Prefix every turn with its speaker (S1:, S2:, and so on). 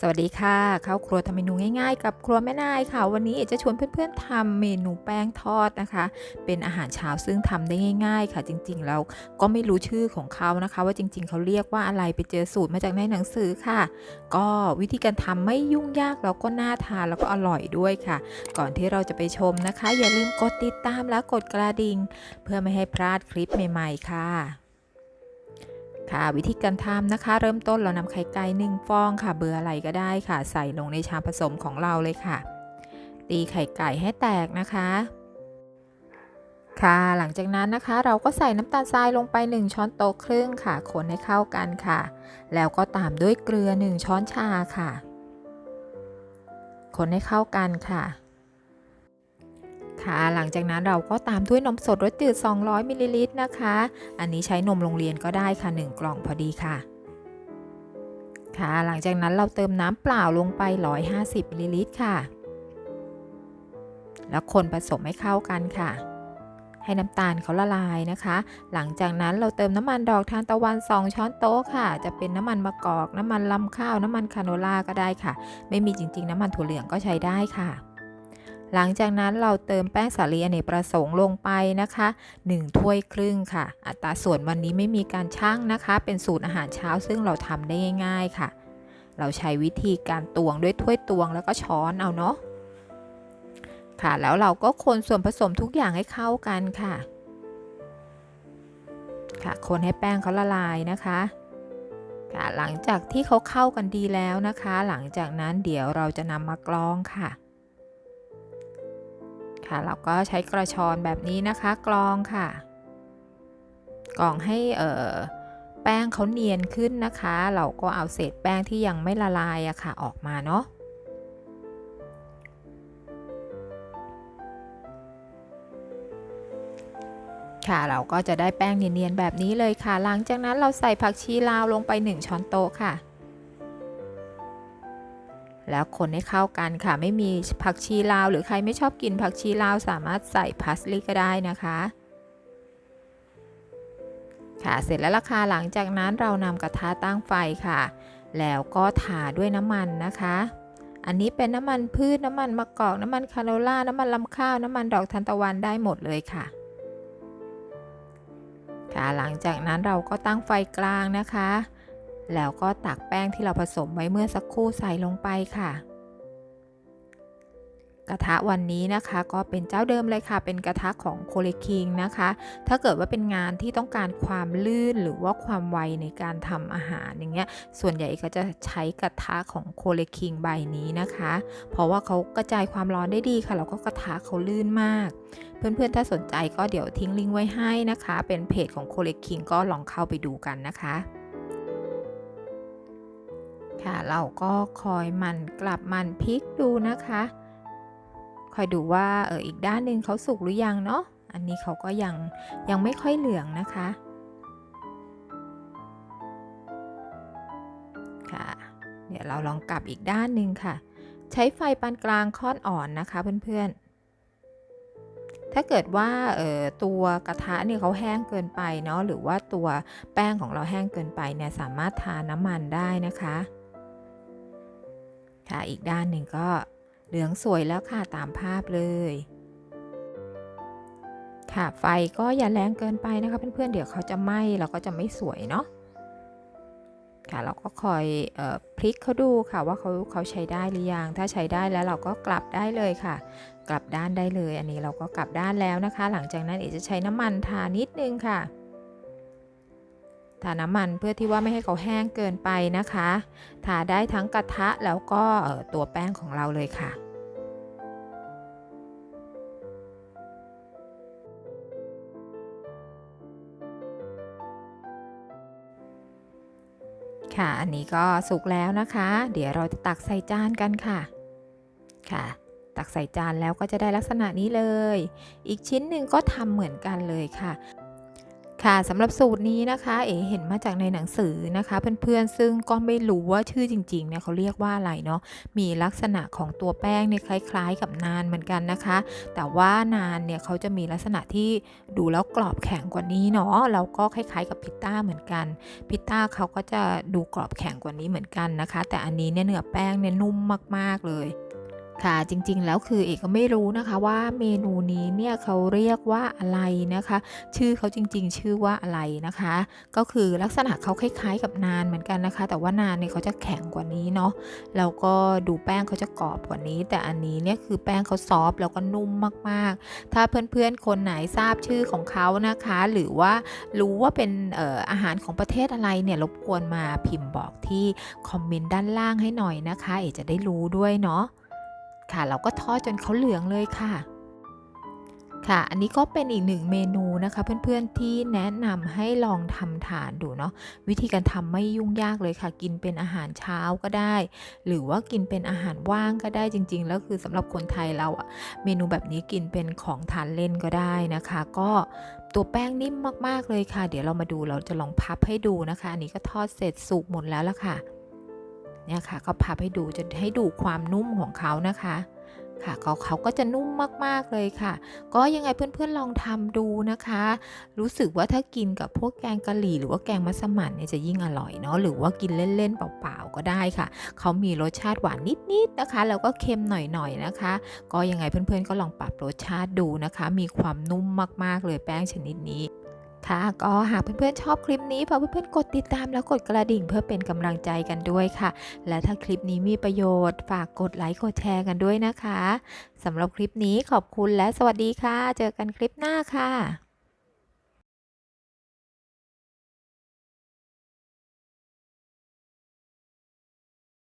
S1: สวัสดีค่ะเข้าครัวทำเมนูง่ายๆ กับครัวแม่นายค่ะ วันนี้เอจะชวนเพื่อนๆทำเมนูแป้งทอดนะคะ เป็นอาหารเช้าซึ่งทำได้ง่าย ๆ ค่ะ จริงๆแล้วก็ไม่รู้ชื่อของเขานะคะ ว่าจริง ๆเขาเรียกว่าอะไรไปเจอสูตรมาจากในหนังสือค่ะ ก็วิธีการทำไม่ยุ่งยากแล้วก็น่าทานแล้วก็อร่อยด้วยค่ะ ก่อนที่เราจะไปชมนะคะ อย่าลืมกดติดตามและกดกระดิ่งเพื่อไม่ให้พลาดคลิปใหม่ ๆ ค่ะ ค่ะวิธีการทำนะคะ เริ่มต้นเรานำไข่ไก่หนึ่งฟองค่ะ เบอร์อะไรก็ได้ค่ะ ใส่ลงในชามผสมของเราเลยค่ะ ตีไข่ไก่ให้แตกนะคะ ค่ะหลังจากนั้นนะคะ เราก็ใส่น้ำตาลทรายลงไป 1 ช้อนโต๊ะครึ่งค่ะ คนให้เข้ากันค่ะ แล้วก็ตามด้วยเกลือ 1 ช้อนชาค่ะ คนให้เข้ากันค่ะ คะ หลังจากนั้นเราก็ตามด้วยนมสดรสจืด 200มิลลิลิตรนะคะ อันนี้ใช้นมโรงเรียนก็ได้ค่ะ 1 กล่องพอดีค่ะ ค่ะ หลังจากนั้นเราเติมน้ำเปล่าลงไป 150มิลลิลิตรค่ะ แล้วคนผสมให้เข้ากันค่ะให้น้ำตาลเขาละลายนะคะ หลังจากนั้นเราเติมน้ำมันดอกทานตะวัน 2 ช้อนโต๊ะค่ะ จะเป็นน้ำมันมะกอก น้ำมันลำข้าว น้ำมันคาโนล่าก็ได้ค่ะ ไม่มีจริง ๆ น้ำมันถั่วเหลืองก็ใช้ได้ค่ะ หลังจากนั้นเราเติมแป้งสาลีอเนกประสงค์ลงไปนะคะ 1 ถ้วยครึ่งค่ะ อัตราส่วนวันนี้ไม่มีการชั่งนะคะ เป็นสูตรอาหารเช้าซึ่งเราทำได้ง่าย ๆค่ะ เราใช้วิธีการตวงด้วยถ้วยตวงแล้วก็ช้อนเอาเนาะค่ะ แล้วเราก็คนส่วนผสมทุกอย่างให้เข้ากันค่ะ ค่ะ คนให้แป้งเขาละลายนะคะค่ะหลังจากที่เขาเข้ากันดีแล้วนะคะ หลังจากนั้นเดี๋ยวเราจะนำมากรองค่ะ ค่ะเราก็ใช้กระชอนแบบนี้นะคะกรองค่ะกรองให้เอ่อแป้งเขาเนียนขึ้นนะคะ เราก็เอาเศษแป้งที่ยังไม่ละลายอะค่ะออกมาเนาะค่ะเราก็จะได้แป้งเนียนๆแบบนี้เลยค่ะ หลังจากนั้นเราใส่ผักชีลาวลงไป 1 ช้อนโต๊ะค่ะ แล้วคนให้เข้ากันค่ะ ไม่มีผักชีลาว หรือใครไม่ชอบกินผักชีลาวสามารถใส่พาสลีก็ได้นะคะค่ะเสร็จแล้วราคาหลังจากนั้นเรานำกระทะตั้งไฟค่ะ แล้วก็ทาด้วยน้ำมันนะคะ อันนี้เป็นน้ำมันพืชน้ำมันมะกอกน้ำมันคาโนล่าน้ำมันลำข้าวน้ำมันดอกทานตะวันได้หมดเลยค่ะ ค่ะหลังจากนั้นเราก็ตั้งไฟกลางนะคะ แล้วก็ตักแป้งที่เราผสมไว้เมื่อสักครู่ใส่ลงไปค่ะ กระทะวันนี้นะคะก็เป็นเจ้าเดิมเลยค่ะ เป็นกระทะของโคเลคิงนะคะ ถ้าเกิดว่าเป็นงานที่ต้องการความลื่นหรือว่าความไวในการทำอาหารอย่างเงี้ย ส่วนใหญ่ก็จะใช้กระทะของโคเลคิงใบนี้นะคะ เพราะว่าเขากระจายความร้อนได้ดีค่ะ แล้วก็กระทะเขาลื่นมากเพื่อนๆ ถ้าสนใจก็เดี๋ยวทิ้งลิงก์ไว้ให้นะคะ เป็นเพจของโคเลคิงก็ลองเข้าไปดูกันนะคะค่ะ เราก็คอยมันกลับมันพลิกดูนะคะ คอยดูว่าเอออีกด้านหนึ่งเขาสุกหรือยังเนาะอันนี้เขาก็ยังยังไม่ค่อยเหลืองนะคะค่ะเดี๋ยวเราลองกลับอีกด้านหนึ่งค่ะ ใช้ไฟปานกลางค่อนอ่อนนะคะเพื่อนๆ ถ้าเกิดว่าเออตัวกระทะเนี่ยเขาแห้งเกินไปเนาะหรือว่าตัวแป้งของเราแห้งเกินไปเนี่ยสามารถทาน้ำมันได้นะคะ ค่ะอีกด้านหนึ่งก็เหลืองสวยแล้วค่ะตามภาพเลย ค่ะไฟก็อย่าแรงเกินไปนะคะเพื่อนๆเดี๋ยวเขาจะไหม้แล้วก็จะไม่สวยเนาะค่ะเราก็คอยออพลิกเขาดูค่ะว่าเขาเขาใช้ได้หรือยังถ้าใช้ได้แล้วเราก็กลับได้เลยค่ะ กลับด้านได้เลย อันนี้เราก็กลับด้านแล้วนะคะ หลังจากนั้นเอจะใช้น้ำมันทานิดนึงค่ะ ทาน้ำมันเพื่อที่ว่าไม่ให้เขาแห้งเกินไปนะคะทาได้ทั้งกระทะแล้วก็ตัวแป้งของเราเลยค่ะค่ะ อันนี้ก็สุกแล้วนะคะ เดี๋ยวเราจะตักใส่จานกันค่ะ ค่ะ ตักใส่จานแล้วก็จะได้ลักษณะนี้เลย อีกชิ้นหนึ่งก็ทำเหมือนกันเลยค่ะ ค่ะสำหรับสูตรนี้นะคะ เอ๋เห็นมาจากในหนังสือนะคะ เพื่อนๆซึ่งก็ไม่รู้ว่าชื่อจริงๆเนี่ยเขาเรียกว่าอะไรเนาะมีลักษณะของตัวแป้งเนี่ยคล้าย ๆ กับนานเหมือนกันนะคะ แต่ว่านานเนี่ยเขาจะมีลักษณะที่ดูแล้วกรอบแข็งกว่านี้เนาะแล้วก็คล้ายๆกับพิต้าเหมือนกัน พิตต้าเขาก็จะดูกรอบแข็งกว่านี้เหมือนกันนะคะ แต่อันนี้เนี่ยเนื้อแป้งเนี่ยนุ่มมากๆเลย ค่ะจริงๆแล้วคือเอกก็ไม่รู้นะคะว่าเมนูนี้เนี่ยเขาเรียกว่าอะไรนะคะ ชื่อเขาจริงๆ ชื่อว่าอะไรนะคะ ก็คือลักษณะเขาคล้ายๆกับนานเหมือนกันนะคะ แต่ว่านานเนี่ยเขาจะแข็งกว่านี้เนาะแล้วก็ดูแป้งเขาจะกรอบกว่านี้ แต่อันนี้เนี่ยคือแป้งเขาซอฟแล้วก็นุ่มมากๆ ถ้าเพื่อนๆคนไหนทราบชื่อของเขานะคะ หรือว่ารู้ว่าเป็นอออาหารของประเทศอะไรเนี่ยรบกวนมาพิมพ์บอกที่คอมเมนต์ด้านล่างให้หน่อยนะคะ เอกจะได้รู้ด้วยเนาะ ค่ะ เราก็ทอดจนเขาเหลืองเลยค่ะ ค่ะ อันนี้ก็เป็นอีกหนึ่งเมนูนะคะ เพื่อนๆที่แนะนำให้ลองทำทานดูเนาะวิธีการทำไม่ยุ่งยากเลยค่ะ กินเป็นอาหารเช้าก็ได้ หรือว่ากินเป็นอาหารว่างก็ได้จริง ๆ แล้วคือสำหรับคนไทยเราอะเมนูแบบนี้กินเป็นของทานเล่นก็ได้นะคะ ก็ตัวแป้งนิ่มมากๆเลยค่ะ เดี๋ยวเรามาดูเราจะลองพับให้ดูนะคะ อันนี้ก็ทอดเสร็จสุกหมดแล้วละค่ะ เนี่ยค่ะก็พับให้ดูจะให้ดูความนุ่มของเขานะคะค่ะก็เขาก็จะนุ่มมากๆเลยค่ะ ก็ยังไงเพื่อนๆลองทำดูนะคะ รู้สึกว่าถ้ากินกับพวกแกงกะหรี่หรือว่าแกงมัสมั่นเนี่ยจะยิ่งอร่อยเนาะหรือว่ากินเล่นๆเปล่าๆก็ได้ค่ะ เขามีรสชาติหวานนิดๆนะคะ แล้วก็เค็มหน่อยๆนะคะ ก็ยังไงเพื่อนๆก็ลองปรับรสชาติดูนะคะ มีความนุ่มมากๆเลยแป้งชนิดนี้ ค่ะก็หากเพื่อนๆชอบคลิปนี้ฝากเพื่อนๆกดติดตามแล้วกดกระดิ่งเพื่อเป็นกำลังใจกันด้วยค่ะ และถ้าคลิปนี้มีประโยชน์ ฝากกดไลค์กดแชร์กันด้วยนะคะสำหรับคลิปนี้ขอบคุณและสวัสดีค่ะ เจอกันคลิปหน้าค่ะ